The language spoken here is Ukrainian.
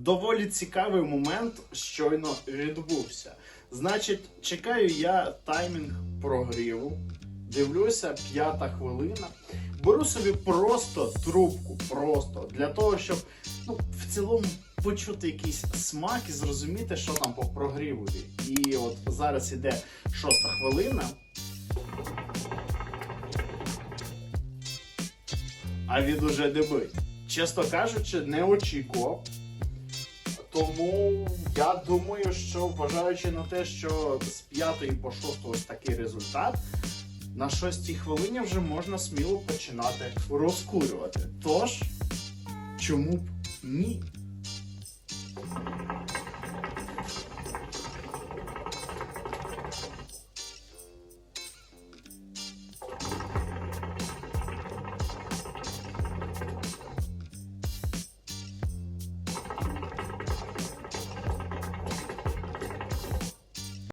Доволі цікавий момент щойно відбувся. Значить, чекаю я таймінг прогріву. Дивлюся, п'ята хвилина. Беру собі просто трубку, просто для того, щоб ну, в цілому почути якийсь смак і зрозуміти, що там по прогріву. І от зараз іде шоста хвилина. А він уже дебить. Чесно кажучи, не очікував. Тому я думаю, що вважаючи на те, що з п'ятої по шосту ось такий результат, на шостій хвилині вже можна сміло починати розкурювати. Тож, чому б ні?